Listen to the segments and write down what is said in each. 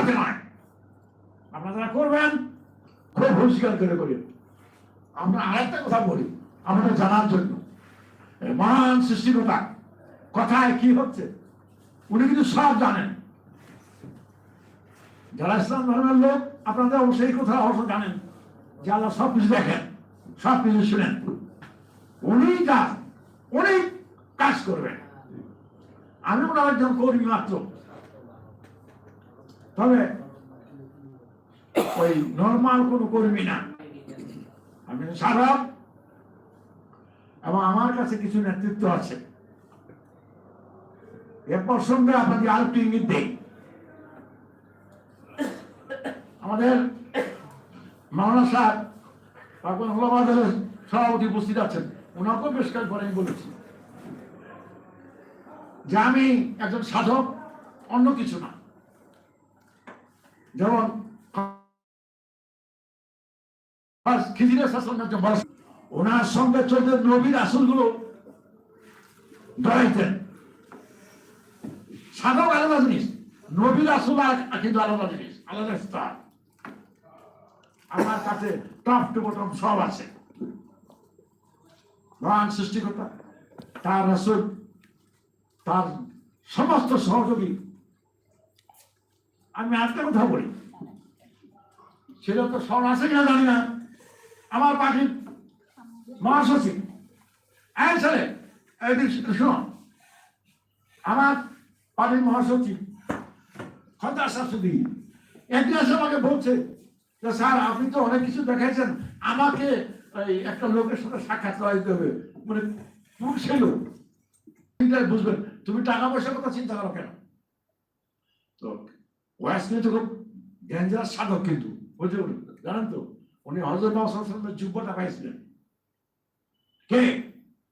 সাথে নয়। আপনারা যারা করবেন, খুব হুঁশিয়ার করে করি। আমরা আরেকটা কথা বলি আমাদের জানার জন্য। মহান সৃষ্টিকতা কথায় কি হচ্ছে, উনি কিন্তু সব জানেন। যারা ইসলাম ধর্মের লোক আপনাদের অবশ্যই কথা অবশ্য জানেন যে আল্লাহ সব কিছু দেখেন, সব কিছু শুনেন। উনি যা, উনি কাজ করবেন। আমি ওনার একজন কর্মী মাত্র। তবে ওই নর্মাল কোনো কর্মী না। আমি সাধারণ। এবং আমার কাছে কিছু নেতৃত্ব আছে। এ প্রসঙ্গে আপনাকে আরেকটি ইঙ্গিত দেই। আমাদের মাওলানা সাহেব সভাপতি উপস্থিত আছেন। ওনাকেও বেশ কয়েকবার আমি বলেছি যে আমি একজন সাধক, অন্য কিছু না। যেমন ওনার সঙ্গে চলতে নবীর আসলগুলো ডরাইতেন সাধক আলাদা জিনিস। নবীর আসল কিন্তু আলাদা জিনিস, আলাদা আমার কাছে টপ টু বটম সব আছে। মহান সৃষ্টিকর্তা, তার রসুল, তার সমস্ত সহযোগী আমি আজকে কথা বলি। সেটা তো সব আছে কিনা জানি না। আমার পাখি মহাসচিব এই ছেলে শোনো। আমার পার্টির মহাসচিব খদ্দার শাশুড়ি একদিন এসে আমাকে বলছে যে, স্যার, আপনি তো অনেক কিছু দেখাইছেন। আমাকে একটা লোকের সাথে সাক্ষাৎ করাইতে হবে। মানে তুমি সেই লোক। বুঝবেন, তুমি টাকা পয়সার কথা চিন্তা করো কেন? তো ওয়াইস কিন্তু খুব ডেঞ্জারাস সাধক কিন্তু বুঝতে পারলেন? জানেন তো? উনি হজরত মোহাম্মদের যুব্যটা পাইছিলেন। কে?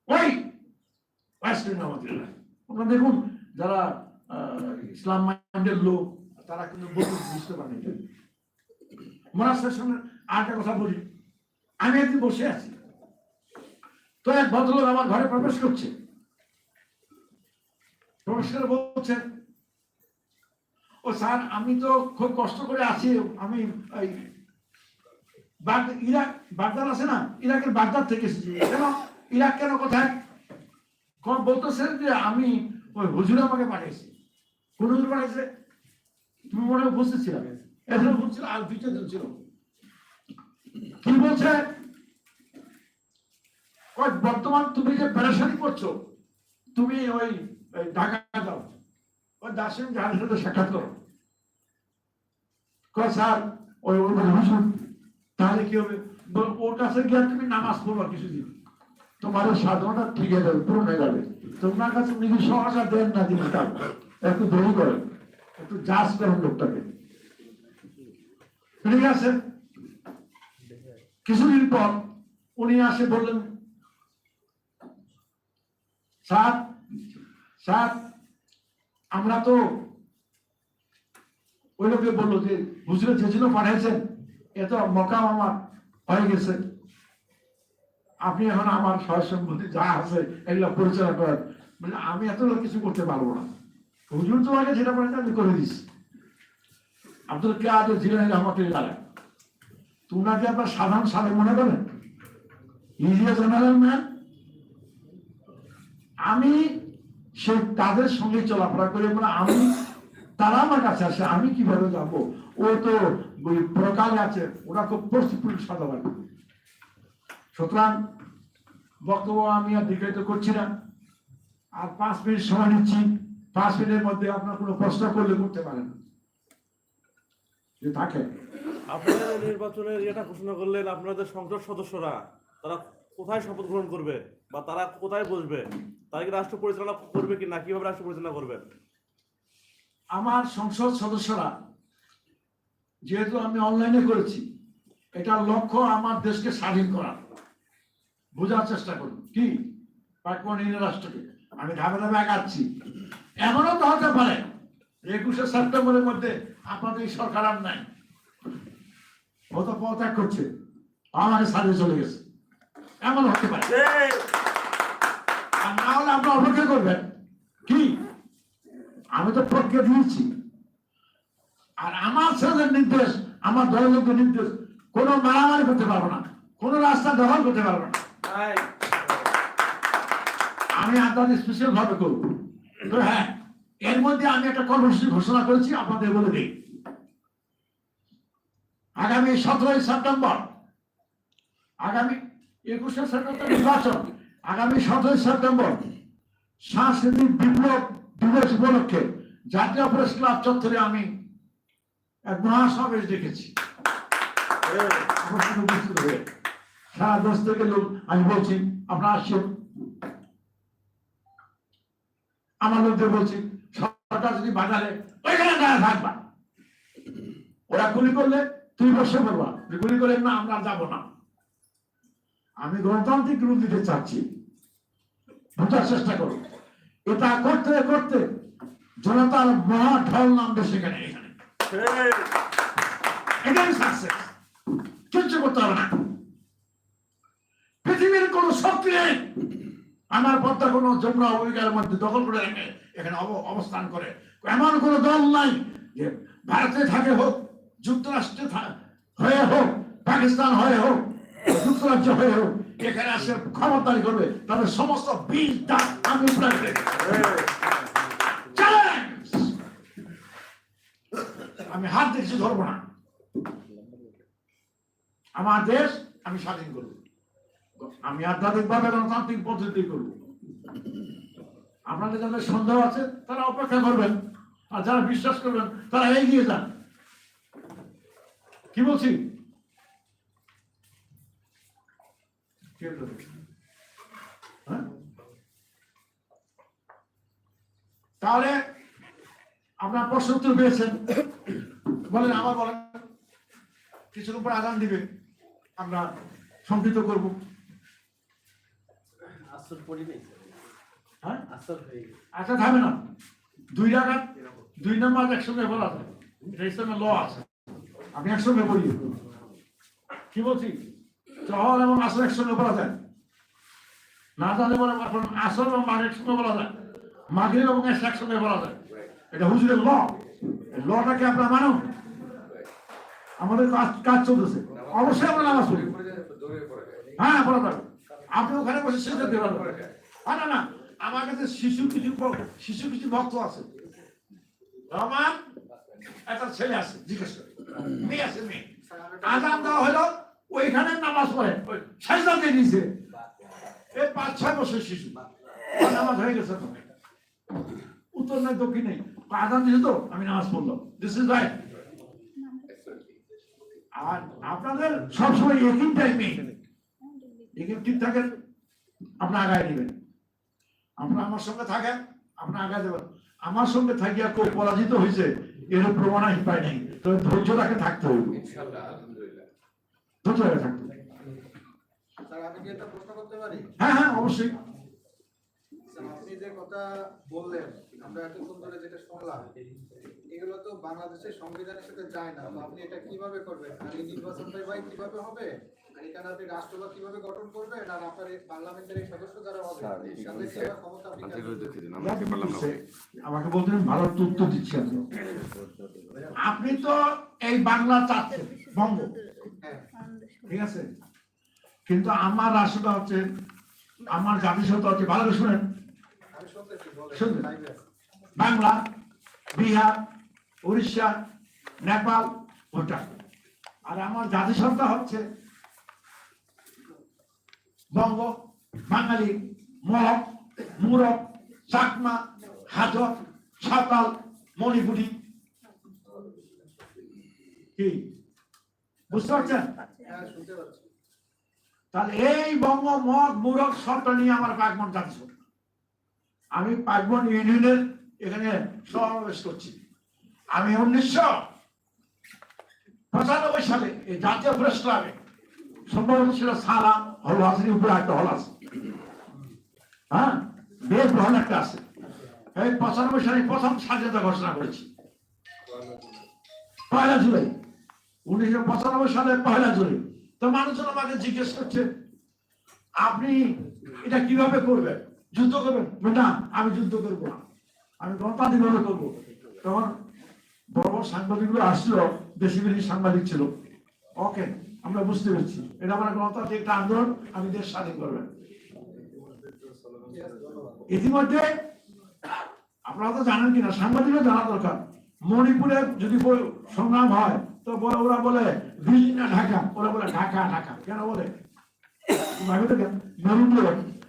ওই আমাদের আপনারা দেখুন, যারা ইসলাম মাইন্ডের লোক, তারা কিন্তু বুঝতে এটা। মহারাষ্ট্রের সঙ্গে আরেকটা কথা বলি। আমি একদিন বসে আছি। তো এক ভদ্রলোক আমার ঘরে প্রবেশ করছে। প্রবেশ করে বলছে ও স্যার, আমি তো খুব কষ্ট করে আছি। আমি ইরাক, বাগদাদ আছে না? ইরাকের বাগদাদ থেকে এসেছি। কেন? ইরাক কেন কোথায়? কোন বলতেছেন যে আমি ওই হুজুর আমাকে পাঠিয়েছি। কোন হুজুর পাঠিয়েছে? তুমি মনে হয় উপস্থিত ছিলাম এখানে বলছিল আর দুইটা জন ছিল। কি বলছে? বর্তমান তুমি যে পেরেশানি করছ, তুমি ওই ঢাকা যাও। দার্শনিক জাহাজের সাথে সাক্ষাৎ করো। স্যার ওই বলে, হুজুর তাহলে কি হবে? ওর কাছে গিয়ে তুমি নামাজ কিছুদিন। তোমার ঠিক হয়ে যাবে পূরণ হয়ে যাবে। তোমার কাছে সহসা দেন না একটু দেরি একটু জাজ করেন লোকটাকে। ঠিক আছে কিছুদিন পর উনি আসে বললেন স্যার স্যার আমরা তো ওই লোকে বলল যে, হুজুরে যে জন্য পাঠিয়েছেন এ তো মকাম আমার হয়ে গেছে। আপনি এখন আমার সয় সম্পত্তি যা আছে, এগুলো পরিচালনা করেন। মানে আমি এত লোক কিছু করতে পারব না। হুজুর তোমাকে যেটা বলেন, আমি করে দিচ্ছি আব্দুল কাদের জিলানি রহমতুল্লাহ তোমরা কি আপনার সাধারণ সালে মনে করেন ইজিয়া জেনারেল ম্যান? আমি সে তাদের সঙ্গে চলাফেরা করি মানে আমি, তারা আমার কাছে আসে, আমি কীভাবে যাব? ও তো ওই প্রকালে আছে, ওরা খুব পরিস্থিতি সাধারণ সুতরাং বক্তব্য আমি আর দীর্ঘায়িত করছি না। আর পাঁচ মিনিট সময় নিচ্ছি। পাঁচ মিনিটের মধ্যে আপনার কোনো প্রশ্ন করলে করতে পারেন। যে থাকে। আপনারা নির্বাচনের এটা ঘোষণা করলেন আপনাদের সংসদ সদস্যরা, তারা কোথায় শপথ গ্রহণ করবে? বা তারা কোথায় বসবে? তারা কি রাষ্ট্র পরিচালনা করবে কি না কীভাবে রাষ্ট্র পরিচালনা করবে? আমার সংসদ সদস্যরা, যেহেতু আমি অনলাইনে করেছি, এটার লক্ষ্য আমার দেশকে স্বাধীন করা বোঝার চেষ্টা করুন। কি? পাকমানীন রাষ্ট্রকে। আমি ধাপে ধাপে আগাচ্ছি। এমনও তো হতে পারে, একুশে সেপ্টেম্বরের মধ্যে আপনাদের সরকার আর নাই। ও তো পদত্যাগ করছে, আমাকে ছাড়িয়ে চলে গেছে। এমন হতে পারে। আর না হলে আপনি অপেক্ষা করবেন। কি? আমি তো প্রজ্ঞা দিয়েছি। আর আমার ছেলেদের নির্দেশ আমার লোকের নির্দেশ কোনো মারামারি করতে পারব না। কোনো রাস্তা দখল করতে পারব না। আমি আপনাদের স্পেশাল ভাবে করব। তো হ্যাঁ এর মধ্যে আমি একটা কর্মসূচি ঘোষণা করেছি আপনাদের বলে দিই। আগামী সতেরোই সেপ্টেম্বর আগামী একুশে সেপ্টেম্বর নির্বাচন। আগামী সতেরোই সেপ্টেম্বর সাংস্কৃতিক বিপ্লব দিবস উপলক্ষে জাতীয় প্রেস ক্লাব চত্বরে আমি এক মহাসমাবেশ দেখেছি। সারা দেশ থেকে লোক আমি বলছি, আপনারা আসছেন। আমার লোকদের বলছি, সরকার যদি বাজারে ওইখানে দাঁড়া থাকবা, ওরা গুলি করলে তুই বসে পড়বা। গুলি করলে না, আমরা যাব না। আমি গণতান্ত্রিক রূপ দিতে চাচ্ছি। বোঝার চেষ্টা করো এটা করতে করতে জনতার মহা ঢল নামবে সেখানে। এখানে এটাই সাকসেস কিচ্ছু করতে হবে না। পৃথিবীর কোন শক্তি নেই। আমার পদ্মা কোন যমুনা অভিজ্ঞার মধ্যে দখল করে রেখে এখানে অব- অবস্থান করে। এমন কোন দল নাই যে ভারতে থাকে হোক, যুক্তরাষ্ট্রে হয়ে হোক, পাকিস্তান হয়ে হোক যুক্তরাজ্য হয়ে হোক এখানে আসে, ক্ষমতারি করবে, তাদের সমস্ত বীজ দাঁত আমি চ্যালেঞ্জ আমি হাত দেখছি ধরবো না। আমার দেশ আমি স্বাধীন করব। আমি আধ্যাত্মিক ভাবে গণতান্ত্রিক পদ্ধতি করব। আপনাদের যাদের সন্দেহ আছে, তারা অপেক্ষা করবেন। আর যারা বিশ্বাস করবেন, তারা এগিয়ে যান। কি বলছি কে বলবে? হ্যাঁ? তাহলে আপনার প্রশ্ন উত্তর পেয়েছেন। বলেন আমার বলেন। কিছুর উপর আগাম দিবে। আমরা সংকৃত করব। হ্যাঁ? আচ্ছা থামে না। দুই রাখাত দুই নাম্বার একসঙ্গে বলা যায় এটা ইসলামে ল আছে। আমি একসঙ্গে বলি কি বলছি? জহর এবং আসর একসঙ্গে বলা যায়। না জানলে বলে এখন আসর এবং মাঘ একসঙ্গে বলা যায়। মাঘের এবং এসে একসঙ্গে বলা যায়। এটা হুজুরের ল। লটাকে আপনারা মানুন? আমাদের কাজ কাজ চলতেছে। অবশ্যই আমরা নামাজ পড়ি। হ্যাঁ বলা যাবে। আপনি ওখানে বসে শেষ করতে পারবেন। না, না আমার কাছে শিশু কিছু শিশু কিছু ভক্ত আছে। রহমান একটা ছেলে আছে জিজ্ঞেস করে। মেয়ে আছে মেয়ে। আজান দেওয়া হলো ওইখানে নামাজ পড়ে। ওই সাজদা দিয়ে দিয়েছে এই পাঁচ, ছয় বছর শিশু। নামাজ হয়ে গেছে। উত্তর নাই, দক্ষিণ নেই। আজান দিয়েছে তো, আমি নামাজ পড়লাম। দিস ইজ রাইট আর আপনাদের সবসময় একই টাইমে এখানে ঠিক থাকেন, আপনার আগায় নেবেন। আপনার আমার সঙ্গে থাকেন, আপনার আগায় দেবেন। আমার সঙ্গে থাকিয়া কেউ পরাজিত হয়েছে এর প্রমাণ আমি পাই নাই। তবে ধৈর্য রাখে থাকতে হবে। স্যার আমি কি একটা প্রশ্ন করতে পারি? হ্যাঁ হ্যাঁ অবশ্যই। আপনি যে কথা বললেন আমরা এতক্ষণ ধরে যেটা শুনলাম এগুলো তো বাংলাদেশের সংবিধানের সাথে যায় না। তো আপনি এটা কীভাবে করবেন? আর এই নির্বাচনটাই ভাই কীভাবে হবে? আর এখানে আপনি কীভাবে গঠন করবেন? আর আপনার এই পার্লামেন্টের এই সদস্য যারা হবে ক্ষমতা? আমাকে বলতেন ভালো তো উত্তর দিচ্ছি আমি। আপনি তো এই বাংলা চাচ্ছেন বঙ্গ। ঠিক আছে? কিন্তু আমার রাষ্ট্রটা হচ্ছে, আমার জাতিসত্তা হচ্ছে, ভালো শুনেন। বাংলা, বিহার, উড়িষ্যা, নেপাল, ভুটান। আর আমার জাতিসত্তা হচ্ছে বঙ্গ, বাঙালি মরক মুরক চাকমা হাজর সাঁওতাল, মণিপুরি। কি? বুঝতে পারছেন? তাহলে এই বঙ্গ মগ মুরগ সবটা নিয়ে আমার পাকমন জাতিসত্তা আমি পাকমন ইউনিয়নের এখানে সমাবেশ করছি। আমি উনিশশো পঁচানব্বই সালে এই জাতীয় প্রেস ক্লাবে সম্ভবত ছিল সালা হল হাসির উপরে একটা হল আছে। হ্যাঁ? বেশ ভবন একটা আছে। এই পঁচানব্বই সালে প্রথম স্বাধীনতা ঘোষণা করেছি। পয়লা জুলাই। উনিশশো পঁচানব্বই সালে পয়লা জুলাই তো মানুষজন আমাকে জিজ্ঞেস করছে, আপনি এটা কীভাবে করবেন? যুদ্ধ করবেন? না, আমি যুদ্ধ করব না। আমি গণতান্ত্রিক ভাবে করব। তখন বড় বড় সাংবাদিকগুলো আসছিল, দেশি বিদেশি সাংবাদিক ছিল। ওকে, আমরা বুঝতে পেরেছি। এটা আমার গণতান্ত্রিক একটা আন্দোলন আমি দেশ স্বাধীন করবেন। ইতিমধ্যে, আপনারা তো জানেন কিনা সাংবাদিকও জানা দরকার। মণিপুরে যদি সংগ্রাম হয়, তো বলে- ওরা বলে দিল্লি না ঢাকা, ওরা বলে ঢাকা ঢাকা। কেন বলে?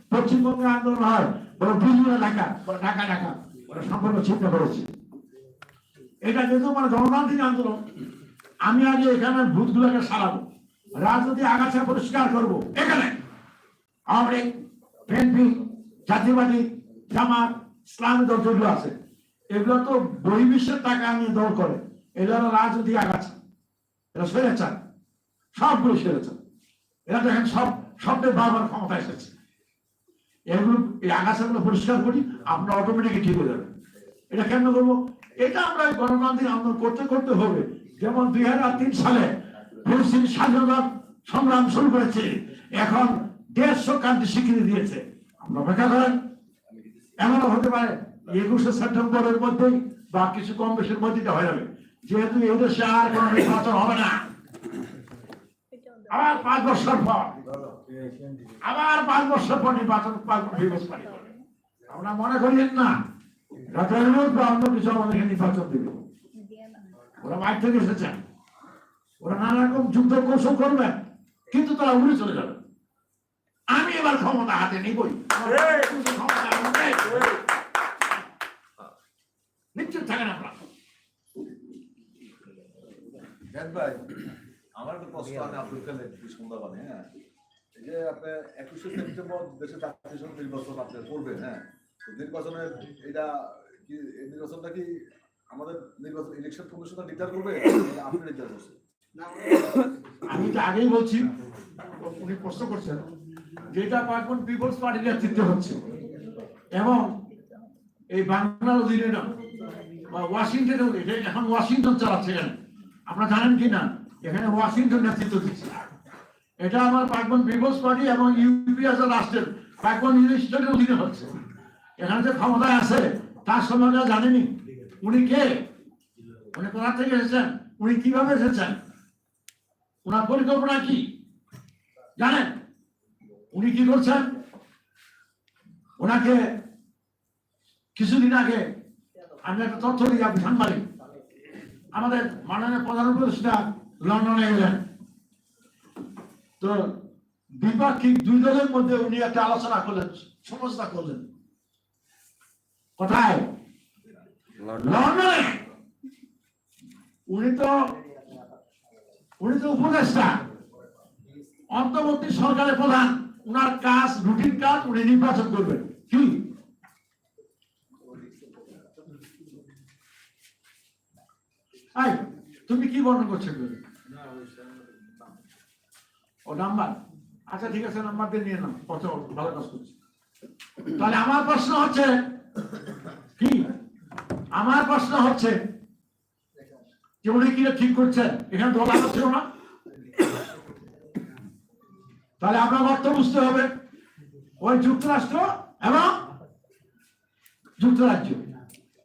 পশ্চিমবঙ্গে আন্দোলন হয়, বলে দিল্লি না ঢাকা, বলে ঢাকা ঢাকা। ওরা সম্পর্ক চিন্তা করেছে। এটা যেহেতু মানে গণতান্ত্রিক আন্দোলন, আমি আগে এখানে ভূতগুলোকে সারাবো, রাজনৈতিক আগাছা পরিষ্কার করব, এখানে। লীগ বিএনপি জাতীয়বাদী, জামাত, ইসলামী দল আছে এগুলো তো বহির্বিশ্বের টাকা নিয়ে দল করে। এগুলো রাজনৈতিক আগাছা এরা সেরেচার সবগুলো সেরেচার এরা দেখেন সব সবটাই বারবার ক্ষমতা এসেছে। এগুলো এই আগাছাগুলো পরিষ্কার করি আমরা অটোমেটিক ঠিক হয়ে যাবে। এটা কেন করব? এটা আমরা গণতান্ত্রিক আন্দোলন করতে করতে হবে। যেমন দুই হাজার তিন সালে ফিলিস্তিন স্বাধীনতা সংগ্রাম শুরু করেছে। এখন দেড়শো কান্ট্রি স্বীকৃতি দিয়েছে। আমরা অপেক্ষা করেন। এমনও হতে পারে একুশে সেপ্টেম্বরের মধ্যেই বা কিছু কম বেশির মধ্যে হয়ে যাবে। যেহেতু এই দেশে আর কোনো নির্বাচন হবে না। আবার পাঁচ বছর পর আবার পাঁচ বছর পর নির্বাচন পাঁচ- বছর আমরা মনে করিয়েন না ডক্টর বা অন্য কিছু আমাদেরকে নির্বাচন দিবে। ওরা বাইরে থেকে এসেছেন ওরা নানা রকম যুদ্ধ কৌশল করবে কিন্তু তারা উড়ে চলে যাবে। আমি এবার ক্ষমতা হাতে নিবই। নিশ্চিত থাকেন আপনারা। ভাই আমার একটা প্রশ্ন আছে আপনার কাছে সন্ধ্যাবানে হ্যাঁ। এই যে আপনি একুশে সেপ্টেম্বর দেশে জাতীয় সংসদ নির্বাচন আপনি করবেন হ্যাঁ। নির্বাচনের এটা কি এই নির্বাচনটা কি আমাদের নির্বাচন ইলেকশন কমিশনার ডিক্লেয়ার করবে আপনি ডিক্লেয়ার করছেন? আমি তো আগেই বলছি উনি প্রশ্ন করছেন যেটা এখন পিপলস পার্টির নেতৃত্বে হচ্ছে এবং এই বাংলার অধীনে না বা ওয়াশিংটনে এটা এখন ওয়াশিংটন চালাচ্ছে এখানে আপনারা জানেন কি না? এখানে ওয়াশিংটন নেতৃত্ব দিচ্ছে। এটা আমার পাকবন পিপলস পার্টি এবং ইউপিএস রাষ্ট্রের পাকবন ইউনিস্টেটের অধীনে হচ্ছে। এখানে যে ক্ষমতায় আছে, তার সম্বন্ধে জানেনি। উনি কে? উনি কোথা থেকে এসেছেন? উনি কীভাবে এসেছেন? ওনার পরিকল্পনা কি? জানেন? উনি কি করছেন? ওনাকে কিছুদিন আগে আমি একটা তথ্য দিই আপনি সাংবাদিক। আমাদের মাননীয় প্রধান উপদেষ্টা লন্ডনে গেলেন। তো দ্বিপাক্ষিক দুই দলের মধ্যে উনি একটা আলোচনা করলেন সমস্যা করলেন। কোথায়? লন্ডনে। উনি তো উনি তো উপদেষ্টা। অন্তর্বর্তী সরকারের প্রধান। উনার কাজ রুটিন কাজ উনি নির্বাচন করবেন। কি? এই, তুমি কি বর্ণনা করছ? ও নাম্বার। আচ্ছা ঠিক আছে নাম্বার দিয়ে নিয়ে নাও। ভালো কাজ করছে। তাহলে আমার প্রশ্ন হচ্ছে কি? আমার প্রশ্ন হচ্ছে যে উনি কি ঠিক করছেন? এখানে ছিল না। তাহলে আপনার অর্থ বুঝতে হবে। ওই যুক্তরাষ্ট্র এবং যুক্তরাজ্য।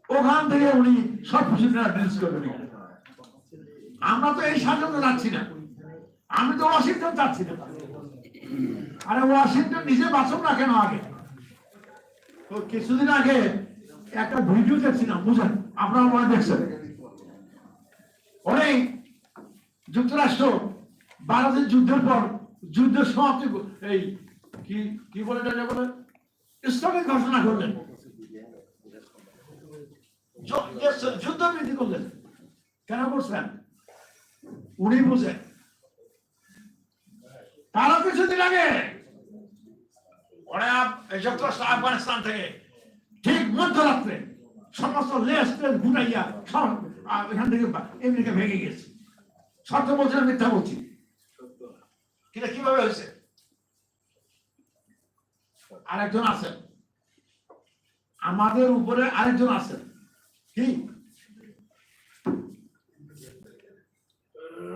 ওখান থেকে উনি সব কিছু ডিলস করবেন এখানে। আমরা তো এই স্বাধীনতা যাচ্ছি না। আমি তো ওয়াশিংটন যাচ্ছি না। আরে ওয়াশিংটন নিজে বাঁচুক না কেন আগে? তো কিছুদিন আগে একটা ভিডিও দেখছিলাম, বুঝলেন? আপনারা মনে দেখছেন? অনেক যুক্তরাষ্ট্র ভারতের যুদ্ধের পর যুদ্ধের সমাপ্তি এই, কি কি বলে বলে স্থগিত ঘোষণা করলেন। যুদ্ধ বৃদ্ধি করলেন। কেন করছেন? উনি বুঝেন তারা কিছুদিন আগে ওরা আফগানিস্তান থেকে ঠিক মধ্যরাত্রে সমস্ত লেস টেস ঘুরাইয়া সব এখান থেকে আমেরিকা ভেঙে গেছে। সত্য বলছি মিথ্যা বলছি? কীভাবে হয়েছে? আরেকজন আছেন। আমাদের উপরে আরেকজন আছেন। কি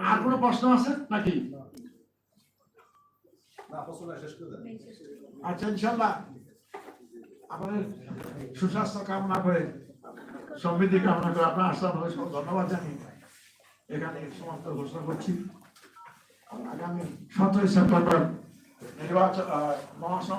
আর কোনো প্রশ্ন আছে নাকি? আচ্ছা ইনশাল্লাহ। আমাদের সুস্বাস্থ্য কামনা করে সমৃদ্ধি কামনা করে আপনার আসলাম ধন্যবাদ জানিয়ে এখানে সমাপ্ত ঘোষণা করছি। আগামী সতেরোই সেপ্টেম্বর নির্বাচন আহ, মহাসভা